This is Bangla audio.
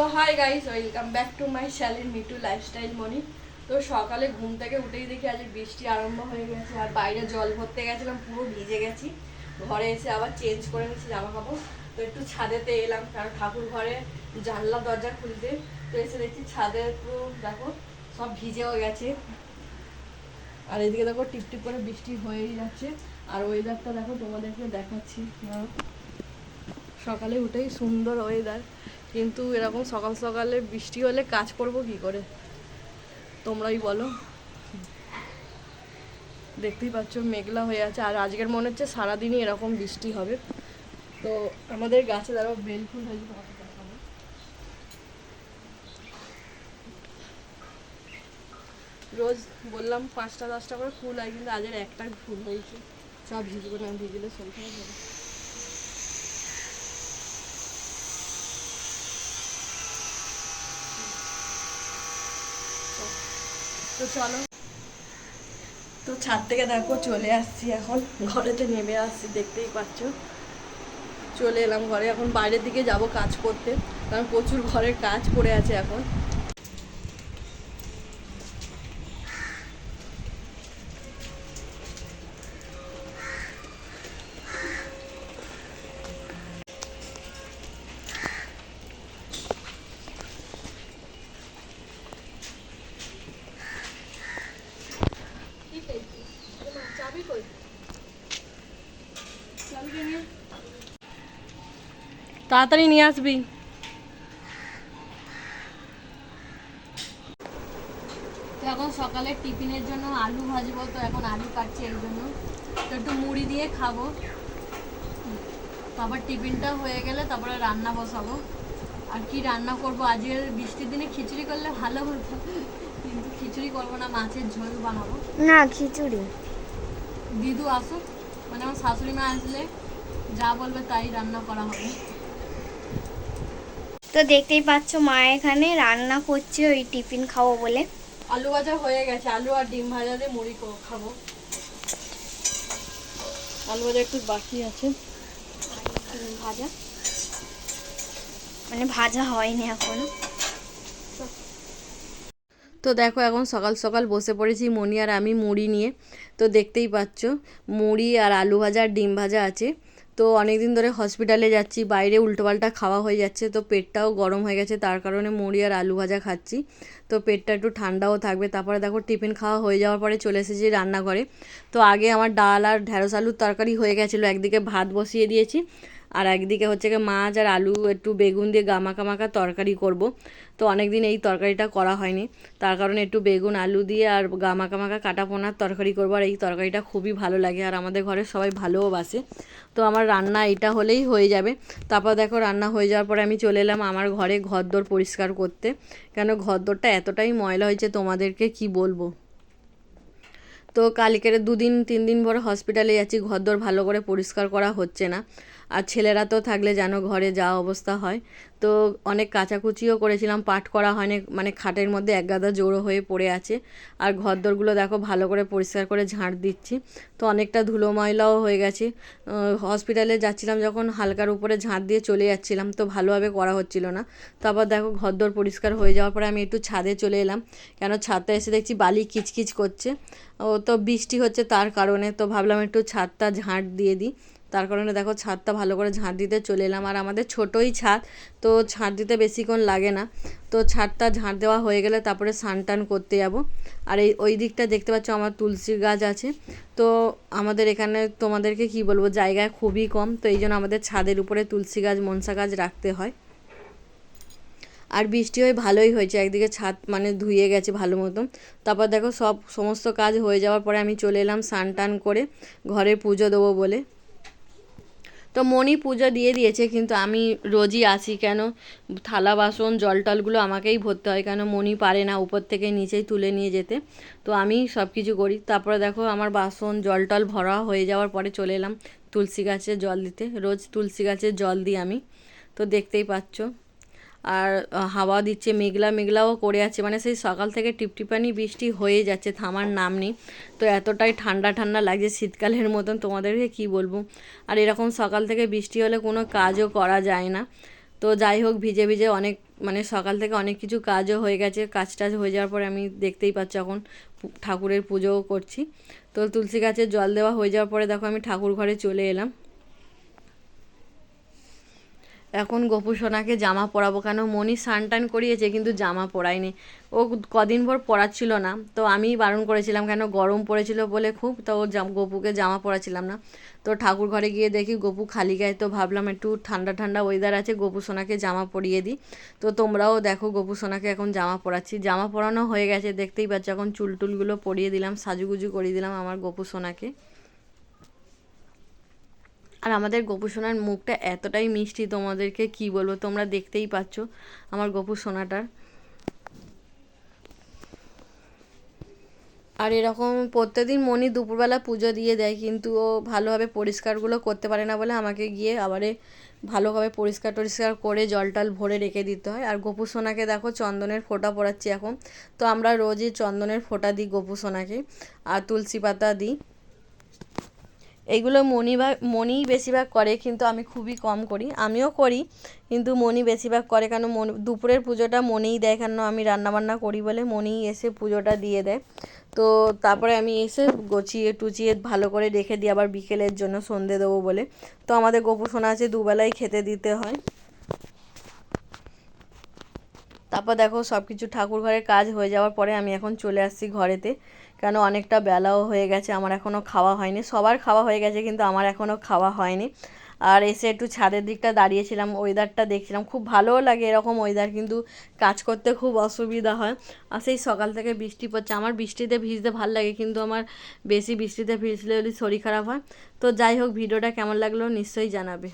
তো hi guys welcome back to my channel Mitu lifestyle Moni তো সকালে ঘুম থেকে উঠেই দেখি আজ বৃষ্টি আরম্ভ হয়ে গেছে, আর বাইরে জল ভরতে গেছিলাম, পুরো ভিজে গেছি। ঘরে এসে আবার চেঞ্জ করে নিয়েছি জামা কাপড় তো একটু ছাদেতে এলাম, কারণ ঠাকুর ঘরে জানলা, দরজা খুলতে তো এসে দেখছি ছাদে পুরো, দেখো, সব ভিজেও গেছে। আর এদিকে দেখো টিপটিপ করে বৃষ্টি হয়েই যাচ্ছে। আর ওয়েদারটা দেখো, তোমাদেরকে দেখাচ্ছি। সকালে উঠেই সুন্দর ওয়েদার কিন্তু এরকম সকাল সকালে বৃষ্টি হলে কাজ করব কি করে? তোমরাই বলো। দেখতেই পাচ্ছ মেঘলা হয়ে আছে। আর আজকের মনে হচ্ছে সারাদিনই এরকম বৃষ্টি হবে। তো আমাদের গাছে দেখো বেল ফুল তোমাকে রোজ বললাম পাঁচটা দশটা করে ফুল হয়, কিন্তু আজের একটা ফুল হয়েছে। সব ভিজবো না, ভিজলে শরীর তো চলো। তো ছাদ থেকে দেখো, চলে আসছি এখন। ঘরেতে নেমে আসছি, দেখতেই পাচ্ছ। চলে এলাম ঘরে। এখন বাইরের দিকে যাব কাজ করতে। কারণ প্রচুর ঘরের কাজ পড়ে আছে এখন। তাড়াতাড়ি নিয়ে আসবি। তো এখন সকালে টিফিনের জন্য আলু ভাজবো তো এখন আলু কাটছি এর জন্য। তো একটু মুড়ি দিয়ে খাব। তারপর টিফিনটা হয়ে গেলে তারপরে রান্না বসাবো। আর কি রান্না করব? আজকের বৃষ্টির দিনে খিচুড়ি করলে ভালো হতো। কিন্তু খিচুড়ি করব না মাছের ঝোল বানাবো। না খিচুড়ি। দিদু আসুক। মানে আমার শাশুড়ি মা আসলে যা বলবে তাই রান্না করা হবে। তো দেখতেই পাচ্ছ মা এখানে রান্না করছে ওই টিফিন খাব বলে। আলু ভাজা হয়ে গেছে আলু আর ডিম ভাজা দিয়ে মুড়ি খাব। আলু ভাজা একটু বাকি আছে। ডিম ভাজা। মানে ভাজা হয়নি এখনও। তো দেখো এখন সকাল সকাল বসে পড়েছি মনি আর আমি মুড়ি নিয়ে। তো দেখতেই পাচ্ছ মুড়ি আর আলু ভাজা আর ডিম ভাজা আছে। তো অনেক দিন ধরে হসপিটালে যাচ্ছি, বাইরে উল্টোপাল্টা খাওয়া হয়ে যাচ্ছে, তো পেটটাও গরম হয়ে গেছে, তার কারণে মুড়ি আর আলু ভাজা খাচ্ছি। তো পেটটা একটু ঠান্ডাও থাকবে, তারপরে দেখো টিফিন খাওয়া হয়ে যাওয়ার পরে চলে এসেছি রান্নাঘরে। তো আগে আমার ডাল আর ঢ্যাঁড়স আলুর তরকারি হয়ে গেছিল, একদিকে ভাত বসিয়ে দিয়েছি আর একদিকে হচ্ছে গিয়ে মাছ আর আলু একটু বেগুন দিয়ে গামাকা মাখা তরকারি করব। তো অনেক দিন এই তরকারিটা করা হয়নি। তার কারণে একটু বেগুন, আলু দিয়ে আর গামাকা মাখা কাটা পোনার তরকারি করব আর এই তরকারিটা খুবই ভালো লাগে আর আমাদের ঘরে সবাই ভালোও বাসে। তো আমার রান্না এটা হলেই হয়ে যাবে। তারপর দেখো রান্না হয়ে যাওয়ার পরে আমি চলে এলাম আমার ঘরে ঘরদোর পরিষ্কার করতে। কেন ঘরদোরটা এতটাই ময়লা হয়েছে তোমাদেরকে কি বলব? তো কালকের দুদিন তিন দিন পরে হসপিটালে যাচ্ছি, ঘরদোর ভালো করে পরিষ্কার করা হচ্ছে না। আর ছেলেরা তো থাকলে যেন ঘরে যা অবস্থা হয়। তো অনেক কাচাকুচিও করেছিলাম পাট করা হয়নি মানে খাটের মধ্যে এক গাদা জোড়ো হয়ে পড়ে আছে। আর ঘরদোরগুলো দেখো ভালো করে পরিষ্কার করে ঝাঁট দিচ্ছি। তো অনেকটা ধুলো ময়লাও হয়ে গেছে। হসপিটালে যাচ্ছিলাম যখন হালকার উপরে ঝাঁট দিয়ে চলে যাচ্ছিলাম, তো ভালোভাবে করা হচ্ছিল না। তারপর দেখো ঘরদোর পরিষ্কার হয়ে যাওয়ার পরে আমি একটু ছাদে চলে এলাম। কেন ছাদটা এসে দেখছি বালি কিচকিচ করছে। ও তো বৃষ্টি হচ্ছে তার কারণে, তো ভাবলাম একটু ছাদটা ঝাঁট দিয়ে দিই। তার কারণে দেখো ছাদটা ভালো করে ঝাঁট দিতে চলে এলাম। আর আমাদের ছোটোই ছাদ, তো ঝাঁট দিতে বেশিক্ষণ লাগে না। তো ছাদটা ঝাঁট দেওয়া হয়ে গেলে তারপরে স্নান টান করতে যাব। আর এই, ওই দিকটা দেখতে পাচ্ছ আমার তুলসী গাছ আছে। তো আমাদের এখানে তোমাদেরকে কি বলব জায়গা খুবই কম, তো এই জন্য আমাদের ছাদের উপরে তুলসী গাছ, মনসা গাছ রাখতে হয়। আর বৃষ্টি হয়ে ভালোই হয়েছে, একদিকে ছাদ মানে ধুয়ে গেছে ভালো মতো তারপর দেখো সব সমস্ত কাজ হয়ে যাওয়ার পরে আমি চলে এলাম স্নান টান করে ঘরে পুজো দেবো বলে। তো মণি পুজো দিয়ে দিয়েছে, কিন্তু আমি রোজই আসি কেন? থালা বাসন, জল টলগুলো আমাকেই ভরতে হয় কেন? মণি পারে না উপর থেকে নিচেই তুলে নিয়ে যেতে। তো আমি সব কিছু করি। তারপরে দেখো আমার বাসন, জল টল ভরা হয়ে যাওয়ার পরে চলে এলাম তুলসী গাছে জল দিতে। রোজ তুলসী গাছে জল দিই আমি। তো দেখতেই পাচ্ছ। আর হাওয়া দিচ্ছে, মেঘলা মেঘলাও করে আছে। মানে সেই সকাল থেকে টিপটিপানি বৃষ্টি হয়ে যাচ্ছে, থামার নাম নেই। তো এতটাই ঠান্ডা ঠান্ডা লাগছে শীতকালের মতন, তোমাদেরকে কি বলব? আর এরকম সকাল থেকে বৃষ্টি হলে কোনো কাজও করা যায় না। তো যাই হোক, ভিজে ভিজে অনেক মানে সকাল থেকে অনেক কিছু কাজও হয়ে গেছে। কাজ টাজ হয়ে যাওয়ার পরে আমি দেখতেই পাচ্ছি এখন ঠাকুরের পুজোও করছি। তো তুলসী গাছে জল দেওয়া হয়ে যাওয়ার পরে দেখো আমি ঠাকুর ঘরে চলে এলাম। এখন গোপু সোনাকে জামা পরাবো কেন? মনি স্নান টান করিয়েছে, কিন্তু জামা পরায়নি। ও কদিন ভর পরাচ্ছিল না। তো আমি বারণ করেছিলাম, কেন গরম পড়েছিল বলে খুব? তো ও গপুকে জামা পরাচ্ছিলাম না। তো ঠাকুর ঘরে গিয়ে দেখি গপু খালি গায়ে। তো ভাবলাম একটু ঠান্ডা ঠান্ডা ওয়েদার আছে, গপু সোনাকে জামা পরিয়ে দিই। তো তোমরাও দেখো গপু সোনাকে এখন জামা পরাচ্ছি। জামা পরানো হয়ে গেছে, দেখতেই পাচ্ছ। এখন চুল টুলগুলো পরিয়ে দিলাম, সাজুগুজু করিয়ে দিলাম আমার গপু সোনাকে। আর আমাদের গোপু সোনার মুখটা এতটাই মিষ্টি তোমাদেরকে কি বলব, তোমরা দেখতেই পাচ্ছ আমার গোপু সোনাটার। আর এরকম প্রত্যেকদিন মনি দুপুরবেলা পুজো দিয়ে দেয়, কিন্তু ও ভালোভাবে পরিষ্কারগুলো করতে পারে না বলে আমাকে গিয়ে আবারে ভালোভাবে পরিষ্কার টরিষ্কার করে জল টল ভরে রেখে দিতে হয়। আর গোপু সোনাকে দেখো চন্দনের ফোঁটা পড়াচ্ছি এখন। তো আমরা রোজই চন্দনের ফোঁটা দিই গোপু সোনাকে, আর তুলসী পাতা দিই। এইগুলো মনি বা, মনিই বেশিরভাগ করে, কিন্তু আমি খুবই কম করি। আমিও করি, কিন্তু মনি বেশিরভাগ করে, কেন মন, দুপুরের পুজোটা মনেই দেয়, কেন আমি রান্নাবান্না করি বলে মনেই এসে পুজোটা দিয়ে দেয়। তো তারপরে আমি এসে গুছিয়ে টুচিয়ে ভালো করে রেখে দিই, আবার বিকেলের জন্য সন্ধে দেবো বলে। তো আমাদের গোপু সোনা আছে, দুবেলাই খেতে দিতে হয়। তারপর দেখো সব কিছু ঠাকুর ঘরের কাজ হয়ে যাওয়ার পরে আমি এখন চলে আসছি ঘরেতে। কেন অনেকটা বেলাও হয়ে গেছে, আমার এখনও খাওয়া হয়নি। সবার খাওয়া হয়ে গেছে কিন্তু আমার এখনও খাওয়া হয়নি। আর এসে একটু ছাদের দিকটা দাঁড়িয়েছিলাম ওয়েদারটা দেখছিলাম। খুব ভালোও লাগে এরকম ওয়েদার কিন্তু কাজ করতে খুব অসুবিধা হয়। আর সেই সকাল থেকে বৃষ্টি পড়ছে। আমার বৃষ্টিতে ভিজতে ভালো লাগে, কিন্তু আমার বেশি বৃষ্টিতে ভিজলে যদি শরীর খারাপ হয়। তো যাই হোক, ভিডিওটা কেমন লাগল নিশ্চয়ই জানাবে।